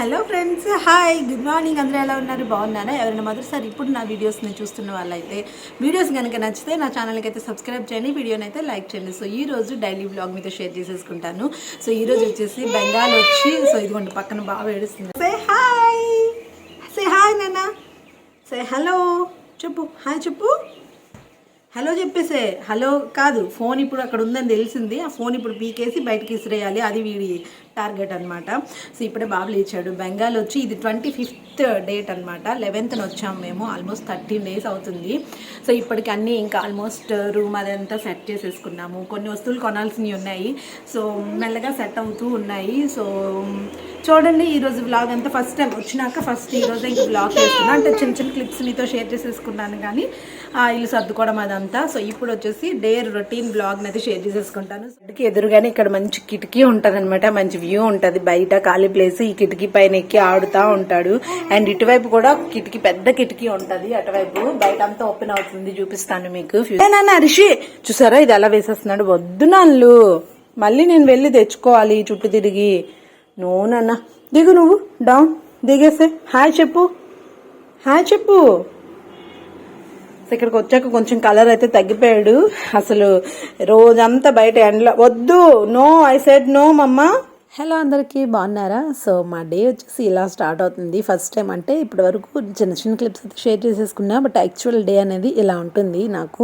Hello friends hi good morning అందరూ ఎలా ఉన్నారు? బాగున్నారా? ఎవరైనా మొదటిసారి ఇప్పుడు నా వీడియోస్ని చూస్తున్న వాళ్ళైతే వీడియోస్ కనుక నచ్చితే నా ఛానల్కి అయితే సబ్స్క్రైబ్ చేయండి వీడియోని అయితే లైక్ చేయండి. సో ఈ రోజు డైలీ బ్లాగ్ మీతో షేర్ చేసేసుకుంటాను. సో ఈ రోజు వచ్చేసి బెంగాల్ వచ్చి సో ఇదిగోండి పక్కన బాగా ఏడుస్తుంది. సే హాయ్ సే హాయ్ నాన్న. సే హలో చెప్పు. హాయ్ చెప్పు. హలో చెప్పేసే. హలో కాదు ఫోన్ ఇప్పుడు అక్కడ ఉందని తెలిసింది. ఆ ఫోన్ ఇప్పుడు పీకేసి బయటకి ఇసిరేయాలి. అది వీడి టార్గెట్ అనమాట సో ఇప్పుడే బాబు లేచాడు. బెంగాల్ వచ్చి ఇది ట్వంటీ ఫిఫ్త్ డేట్ అనమాట లెవెన్త్న వచ్చాము మేము. ఆల్మోస్ట్ థర్టీన్ డేస్ అవుతుంది. సో ఇప్పటికి అన్నీ ఇంకా ఆల్మోస్ట్ రూమ్ అదంతా సెట్ చేసేసుకున్నాము. కొన్ని వస్తువులు కొనాల్సినవి ఉన్నాయి. సో మెల్లగా సెట్ అవుతూ ఉన్నాయి. సో చూడండి ఈరోజు వ్లాగ్ అంతా ఫస్ట్ టైం. వచ్చినాక ఫస్ట్ ఈరోజు ఇంకా వ్లాగ్ చేస్తున్నా. అంటే చిన్న చిన్న క్లిప్స్ మీతో షేర్ చేసేసుకున్నాను కానీ ఇల్లు సర్దుకోవడం అదంతా. సో ఇప్పుడు వచ్చేసి డే రొటీన్ బ్లాగ్ అయితే షేర్ చేసేసుకుంటాను. ఇంటికి ఎదురుగానే ఇక్కడ మంచి కిటికీ ఉంటుంది మంచి వ్యూ ఉంటుంది. బయట ఖాళీ ప్లేస్ ఈ కిటికీ పైన ఎక్కి ఆడుతూ ఉంటాడు. అండ్ ఇటువైపు కూడా కిటికీ పెద్ద కిటికీ ఉంటది. అటువైపు బయట అంతా ఓపెన్ అవుతుంది చూపిస్తాను మీకు. ఏ నాన్న రిషి చూసారా? ఇది ఎలా వేసేస్తున్నాడు? వద్దు నాన్లు. మళ్ళీ నేను వెళ్ళి తెచ్చుకోవాలి చుట్టూ తిరిగి. నూనన్న దిగు నువ్వు. డౌన్. దిగేసే. హాయ్ చెప్పు. హాయ్ చెప్పు. ఇక్కడికి వచ్చాక కొంచెం కలర్ అయితే తగ్గిపోయాడు. అసలు రోజంతా బయట ఎండలో వద్దు నో ఐ సెడ్ నో మమ్మ. హలో అందరికీ బాగున్నారా? సో మా డే వచ్చేసి ఇలా స్టార్ట్ అవుతుంది. ఫస్ట్ టైం అంటే ఇప్పటి వరకు చిన్న చిన్న క్లిప్స్ అయితే షేర్ చేసేసుకున్నా బట్ యాక్చువల్ డే అనేది ఇలా ఉంటుంది. నాకు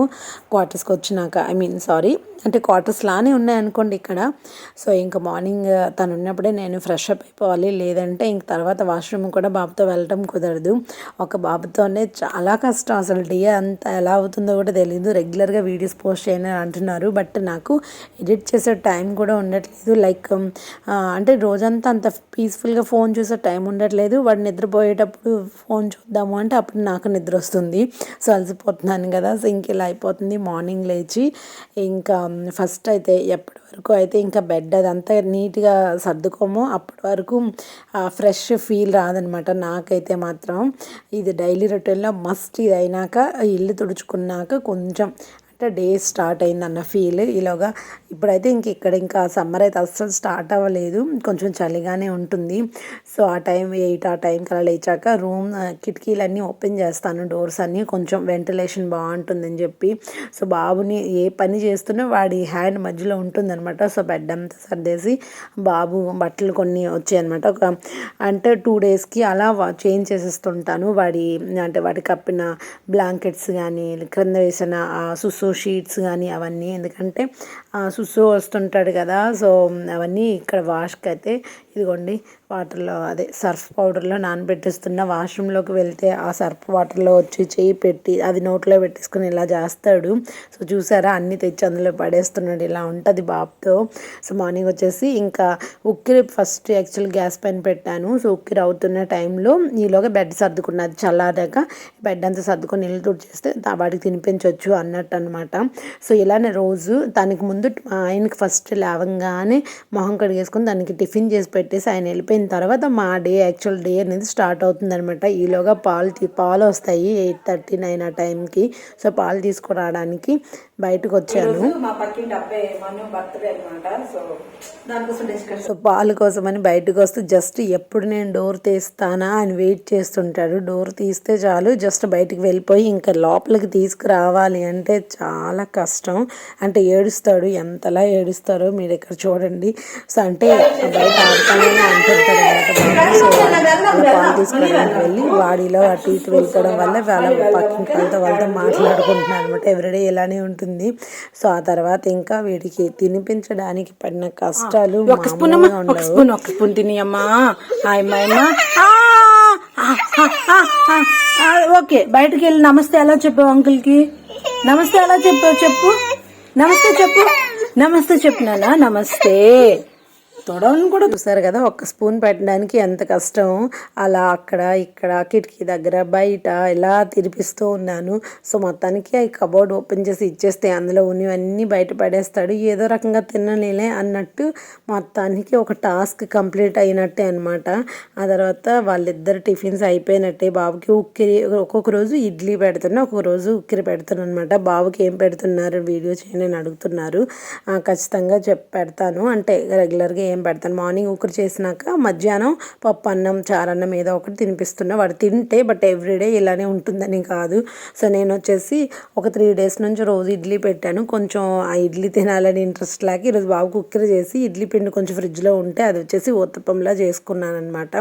క్వార్టర్స్కి వచ్చినాక ఐ మీన్ సారీ అంటే క్వార్టర్స్ లానే ఉన్నాయనుకోండి ఇక్కడ. సో ఇంకా మార్నింగ్ తను ఉన్నప్పుడే నేను ఫ్రెష్ అప్ అయిపోవాలి. లేదంటే ఇంక తర్వాత వాష్రూమ్ కూడా బాబుతో వెళ్ళటం కుదరదు. ఒక బాబుతోనే చాలా కష్టం అసలు. డే అంతా ఎలా అవుతుందో కూడా తెలియదు రెగ్యులర్గా వీడియోస్ పోస్ట్ చేయని అంటున్నారు. బట్ నాకు ఎడిట్ చేసే టైం కూడా ఉండట్లేదు. లైక్ అంటే రోజంతా అంత పీస్ఫుల్గా ఫోన్ చూసే టైం ఉండట్లేదు. వాడు నిద్రపోయేటప్పుడు ఫోన్ చూద్దాము అంటే అప్పుడు నాకు నిద్ర వస్తుంది. సో అలసిపోతున్నాను కదా. సో ఇంక ఇలా అయిపోతుంది మార్నింగ్ లేచి. ఇంకా ఫస్ట్ అయితే ఎప్పటి వరకు అయితే ఇంకా బెడ్ అదంతా నీట్గా సర్దుకోము. అప్పటి వరకు ఫ్రెష్ ఫీల్ రాదనమాట నాకైతే మాత్రం. ఇది డైలీ రొటీన్లో మస్ట్ ఇది అయినాక ఇల్లు తుడుచుకున్నాక కొంచెం అంటే డే స్టార్ట్ అయిందన్న ఫీల్. ఈలోగా ఇప్పుడైతే ఇంక ఇక్కడ ఇంకా సమ్మర్ అయితే అస్సలు స్టార్ట్ అవ్వలేదు. కొంచెం చలిగానే ఉంటుంది. సో ఆ టైం ఎయిట్ ఆ టైంకి అలా లేచాక రూమ్ కిటికీలన్నీ ఓపెన్ చేస్తాను. డోర్స్ అన్నీ కొంచెం వెంటిలేషన్ బాగుంటుందని చెప్పి. సో బాబుని ఏ పని చేస్తున్నా వాడి హ్యాండ్ మధ్యలో ఉంటుందన్నమాట. సో బెడ్ అంతా సర్దేసి బాబు బట్టలు కొన్ని వచ్చాయన్నమాట. ఒక అంటే టూ డేస్కి అలా చేంజ్ చేసేస్తుంటాను. వాడి అంటే వాడి కప్పిన బ్లాంకెట్స్ కానీ క్రింద వేసిన సుసు సో షీట్స్ కానీ అవన్నీ. ఎందుకంటే సుసు వస్తుంటాడు కదా సో అవన్నీ ఇక్కడ వాష్కి అయితే ఇదిగోండి వాటర్లో అదే సర్ఫ్ పౌడర్లో నానబెట్టేస్తున్న వాష్రూమ్లోకి వెళ్తే ఆ సర్ఫ్ వాటర్లో వచ్చి చేయి పెట్టి అది నోట్లో పెట్టేసుకుని ఇలా చేస్తాడు. సో చూసారా? అన్నీ తెచ్చి అందులో పడేస్తున్నాడు. ఇలా ఉంటుంది బాబుతో సో మార్నింగ్ వచ్చేసి ఇంకా ఉక్కిరి ఫస్ట్ యాక్చువల్ గ్యాస్ పైన పెట్టాను. సో ఉక్కిరి అవుతున్న టైంలో ఈలోగా బెడ్ సర్దుకున్నది. చల్లారాక బెడ్ అంతా సర్దుకొని నీళ్ళు తుడిచేస్తే వాడికి తినిపించవచ్చు అన్నట్టు అనమాట సో ఇలానే రోజు దానికి ముందు ఆయనకి ఫస్ట్ లేవంగానే మొహం కడిగేసుకొని దానికి టిఫిన్ చేసి పెట్టేసి ఆయన వెళ్ళిపోయి అయిపోయిన తర్వాత మా డే యాక్చువల్ డే అనేది స్టార్ట్ అవుతుంది అనమాట ఈలోగా పాలు తీ పాలు వస్తాయి ఎయిట్ థర్టీ నైన్ ఆ టైంకి. సో పాలు తీసుకురావడానికి బయటకు వచ్చాను. మా పక్కింటి అబ్బాయి మను బర్త్డే అనమాట సో సో పాలు కోసమని బయటకు వస్తూ జస్ట్ ఎప్పుడు నేను డోర్ తీస్తానా అని వెయిట్ చేస్తుంటాడు. డోర్ తీస్తే చాలు జస్ట్ బయటికి వెళ్ళిపోయి ఇంకా లోపలికి తీసుకురావాలి అంటే చాలా కష్టం. అంటే ఏడుస్తాడు. ఎంతలా ఏడుస్తారో మీరు ఇక్కడ చూడండి. సో అంటే బయట ఆడతానే అంటుంటాడు అనమాట సో తీసుకోవడానికి వెళ్ళి వాడిలో అటు ఇటు వెళ్తడం వల్ల వాళ్ళ పక్కింటి వాళ్ళతో వాళ్ళతో మాట్లాడుకుంటున్నాను అనమాట ఎవ్రీడే ఇలానే ఉంటుంది. సో ఆ తర్వాత ఇంకా వీడికి తినిపించడానికి పడిన కష్టాలు ఒక స్పూన్ అమ్మా ఒక స్పూన్ ఒక స్పూన్ తిని అమ్మా. హాయ్ అమ్మాయమ్మా ఓకే బయటకు వెళ్ళి నమస్తే ఎలా చెప్పావు అంకుల్కి నమస్తే ఎలా చెప్పావు చెప్పు? నమస్తే చెప్పు. నమస్తే చెప్పు నాన్న నమస్తే. తొడవని కూడా చూసారు కదా ఒక్క స్పూన్ పెట్టడానికి ఎంత కష్టం. అలా అక్కడ ఇక్కడ కిటికీ దగ్గర బయట ఇలా తిరిపిస్తూ ఉన్నాను. సో మొత్తానికి ఆ కబోర్డ్ ఓపెన్ చేసి ఇచ్చేస్తే అందులో ఉన్నవన్నీ బయట పడేస్తాడు. ఏదో రకంగా తినలేలే అన్నట్టు మొత్తానికి ఒక టాస్క్ కంప్లీట్ అయినట్టే అనమాట ఆ తర్వాత వాళ్ళిద్దరు టిఫిన్స్ అయిపోయినట్టే. బాబుకి ఉక్కిరి ఒక్కొక్క రోజు ఇడ్లీ పెడుతున్నా ఒక్కొక్క రోజు ఉక్కిరి పెడుతున్నాను అనమాట బాబుకి ఏం పెడుతున్నారు వీడియో చేయని అడుగుతున్నారు. ఖచ్చితంగా చెప్పి పెడతాను. అంటే రెగ్యులర్గా ఏం ఏం పెడతాను? మార్నింగ్ ఒకరు చేసినాక మధ్యాహ్నం పప్పు అన్నం చారన్నం ఏదో ఒకటి తినిపిస్తున్నా. వాడు తింటే బట్ ఎవ్రీడే ఇలానే ఉంటుందని కాదు. సో నేను వచ్చేసి ఒక త్రీ డేస్ నుంచి రోజు ఇడ్లీ పెట్టాను. కొంచెం ఆ ఇడ్లీ తినాలని ఇంట్రెస్ట్ లేక ఈరోజు బాబు కుక్కర్ చేసి ఇడ్లీ పిండి కొంచెం ఫ్రిడ్జ్లో ఉంటే అది వచ్చేసి ఉత్తప్పంలా చేసుకున్నాను అనమాట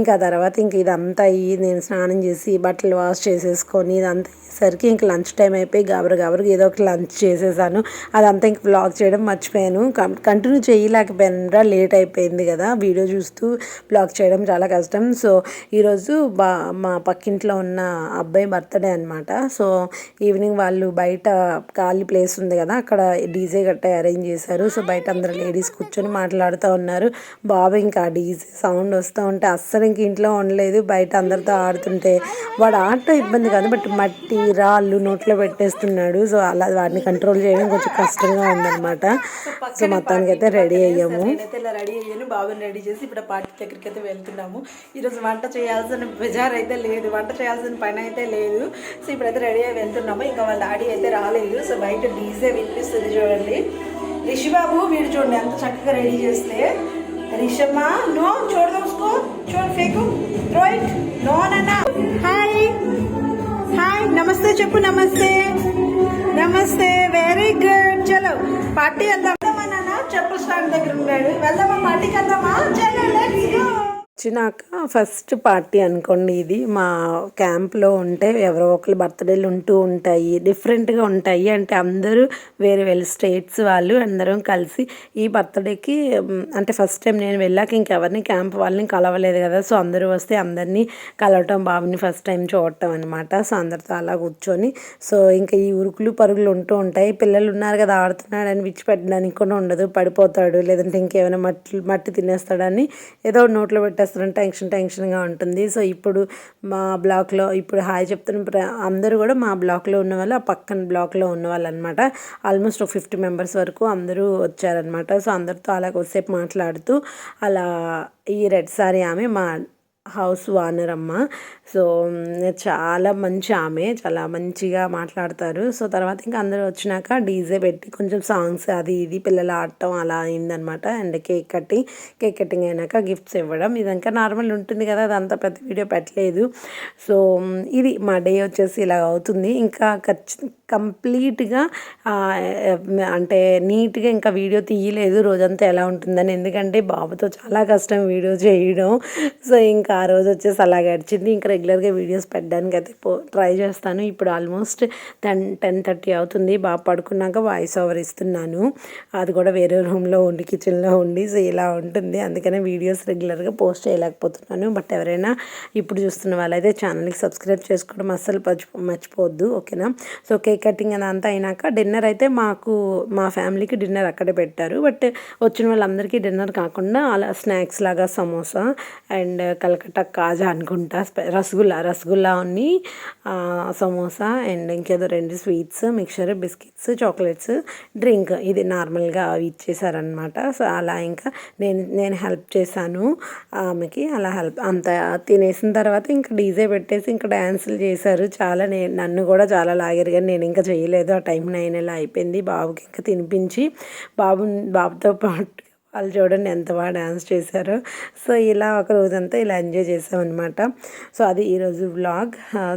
ఇంకా ఆ తర్వాత ఇంక ఇదంతా అయ్యి నేను స్నానం చేసి బట్టలు వాష్ చేసేసుకొని ఇదంతా అయ్యేసరికి ఇంక లంచ్ టైం అయిపోయి గాబర గాబరకు ఏదో ఒకటి లంచ్ చేసేసాను. అదంతా ఇంక బ్లాగ్ చేయడం మర్చిపోయాను. కంటిన్యూ చేయలేకపోయాను. లేట్ అయిపోయింది కదా వీడియో చూస్తూ బ్లాగ్ చేయడం చాలా కష్టం. సో ఈరోజు బా మా పక్కింట్లో ఉన్న అబ్బాయి బర్త్డే అనమాట సో ఈవినింగ్ వాళ్ళు బయట ఖాళీ ప్లేస్ ఉంది కదా అక్కడ డీజే గట్ట అరేంజ్ చేశారు. సో బయట అందరు లేడీస్ కూర్చొని మాట్లాడుతూ ఉన్నారు. బాబు ఇంకా డీజే సౌండ్ వస్తూ ఉంటే అస్సలు ఇంక ఇంట్లో ఉండలేదు. బయట అందరితో ఆడుతుంటే వాడు ఆడటం ఇబ్బంది కాదు బట్ మట్టి రాళ్ళు నోట్లో పెట్టేస్తున్నాడు. సో అలా వాడిని కంట్రోల్ చేయడం కొంచెం కష్టంగా ఉందన్నమాట. సో మొత్తానికి అయితే రెడీ అయ్యాము. అయితే ఇలా రెడీ అయ్యాను బాబుని రెడీ చేసి ఇప్పుడు పార్టీ దగ్గరికి అయితే వెళ్తున్నాము. ఈరోజు వంట చేయాల్సిన బెజార్ అయితే లేదు వంట చేయాల్సిన పని అయితే లేదు. సో ఇప్పుడైతే రెడీ అయ్యి వెళ్తున్నాము. ఇంకా వాళ్ళ డాడీ అయితే రాలేదు. సో బయట డీజే వినిపిస్తుంది చూడండి. రిషి బాబు వీడు చూడండి ఎంత చక్కగా రెడీ చేస్తే. రిషమ్మా నో చూడదోసుకో చూడ ఫేకు. రైట్ నో నాన్న. హాయ్. హాయ్. నమస్తే చెప్పు నమస్తే. నమస్తే. వెరీ గుడ్ చలో పార్టీ వెళ్దాం నాన్న చెప్పుల స్టాండ్ దగ్గర ఉన్నాడు వెళ్దామా పార్టీకి వెళ్దామా చలో లెట్స్ గో వచ్చినాక ఫస్ట్ పార్టీ అనుకోండి ఇది మా క్యాంప్లో ఉంటే ఎవరో ఒకరు బర్త్డేలు ఉంటూ ఉంటాయి డిఫరెంట్గా ఉంటాయి. అంటే అందరూ వేరే వేరే స్టేట్స్ వాళ్ళు అందరం కలిసి ఈ బర్త్డేకి అంటే ఫస్ట్ టైం నేను వెళ్ళాక ఇంకెవరిని క్యాంప్ వాళ్ళని కలవలేదు కదా. సో అందరూ వస్తే అందరినీ కలవటం బాబుని ఫస్ట్ టైం చూడటం అనమాట సో అందరితో అలా కూర్చొని సో ఇంకా ఈ ఉరుకులు పరుగులు ఉంటూ ఉంటాయి. పిల్లలు ఉన్నారు కదా ఆడుతున్నాడని విడిచిపెట్టడానికి కూడా ఉండదు. పడిపోతాడు లేదంటే ఇంకేమైనా మట్టి మట్టి తినేస్తాడని ఏదో నోట్లో పెట్టేస్తాడు. పెట్టేస్తాడని టెన్షన్ టెన్షన్గా ఉంటుంది. సో ఇప్పుడు మా బ్లాక్లో ఇప్పుడు హాయ్ చెప్తున్న ప్ర- అందరూ కూడా మా బ్లాక్లో ఉన్న వాళ్ళు ఆ పక్కన బ్లాక్లో ఉన్న వాళ్ళు అనమాట ఆల్మోస్ట్ ఒక ఫిఫ్టీ మెంబర్స్ వరకు అందరూ వచ్చారనమాట. సో అందరితో అలా కొద్దిసేపు మాట్లాడుతూ అలా ఈ రెడ్ సారీ ఆమె మా హౌస్ ఓనర్ అమ్మ. సో చాలా మంచి ఆమె చాలా మంచిగా మాట్లాడతారు. సో తర్వాత ఇంకా అందరూ వచ్చినాక డీజే పెట్టి కొంచెం సాంగ్స్ అది ఇది పిల్లలు ఆడటం అలా అయిందనమాట. And cake cutting cake cutting అయినాక గిఫ్ట్స్ ఇవ్వడం. ఇదంతా నార్మల్ ఉంటుంది కదా అదంతా పెద్ద వీడియో పెట్టలేదు. సో ఇది మా డే వచ్చేసి ఇలా అవుతుంది. ఇంకా ఖచ్చి కంప్లీట్గా అంటే నీట్గా ఇంకా వీడియో తీయలేదు. రోజంతా ఎలా ఉంటుందని. ఎందుకంటే బాబుతో చాలా కష్టం వీడియో చేయడం. సో ఇంకా ఆ రోజు వచ్చేసి అలా గడిచింది. ఇంకా రెగ్యులర్గా వీడియోస్ పెట్టడానికి అయితే పో ట్రై చేస్తాను. ఇప్పుడు ఆల్మోస్ట్ టెన్ టెన్ థర్టీ అవుతుంది. బాగా పడుకున్నాక వాయిస్ ఓవర్ ఇస్తున్నాను. అది కూడా వేరే రూమ్లో ఉండి కిచెన్లో ఉండి సో ఇలా ఉంటుంది. అందుకనే వీడియోస్ రెగ్యులర్గా పోస్ట్ చేయలేకపోతున్నాను. బట్ ఎవరైనా ఇప్పుడు చూస్తున్న వాళ్ళైతే ఛానల్కి సబ్స్క్రైబ్ చేసుకోవడం అస్సలు మర్చిపో మర్చిపోవద్దు. ఓకేనా? సో కేక్ కటింగ్ అని అంతా అయినాక డిన్నర్ అయితే మాకు మా ఫ్యామిలీకి డిన్నర్ అక్కడే పెట్టారు. బట్ వచ్చిన వాళ్ళందరికీ డిన్నర్ కాకుండా అలా స్నాక్స్ లాగా సమోసా అండ్ కలకట్టా కాజా అనుకుంటా రసగుల్లా రసగుల్లా ఉన్ని సమోసా అండ్ ఇంకేదో రెండు sweets mixture biscuits chocolates drink ఇది నార్మల్గా అవి ఇచ్చేసారనమాట సో అలా ఇంకా నేను నేను హెల్ప్ చేశాను ఆమెకి అలా హెల్ప్ అంత తినేసిన తర్వాత ఇంకా డీజే పెట్టేసి ఇంకా డ్యాన్సులు చేశారు. చాలా నేను నన్ను కూడా చాలా లాగారు కానీ నేను ఇంకా చేయలేదు. ఆ టైం నైన్ ఇలా అయిపోయింది. బాబుకి ఇంకా తినిపించి బాబు బాబుతో పాటు వాళ్ళు చూడండి ఎంత బాగా డ్యాన్స్ చేశారో. సో ఇలా ఒక రోజంతా ఇలా ఎంజాయ్ చేసామన్నమాట. సో అది ఈరోజు వ్లాగ్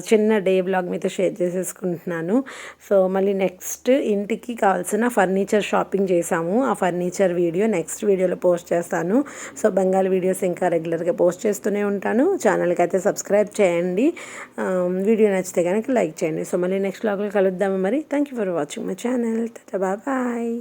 చిన్న డే బ్లాగ్ మీతో షేర్ చేసేసుకుంటున్నాను. సో మళ్ళీ నెక్స్ట్ ఇంటికి కావాల్సిన ఫర్నిచర్ షాపింగ్ చేసాము ఆ ఫర్నిచర్ వీడియో నెక్స్ట్ వీడియోలో పోస్ట్ చేస్తాను. సో బెంగాల్ వీడియోస్ ఇంకా రెగ్యులర్గా పోస్ట్ చేస్తూనే ఉంటాను. ఛానల్కి అయితే సబ్స్క్రైబ్ చేయండి. వీడియో నచ్చితే కనుక లైక్ చేయండి. సో మళ్ళీ నెక్స్ట్ బ్లాగ్లో కలుద్దాము మరి. Thank you for watching my channel bye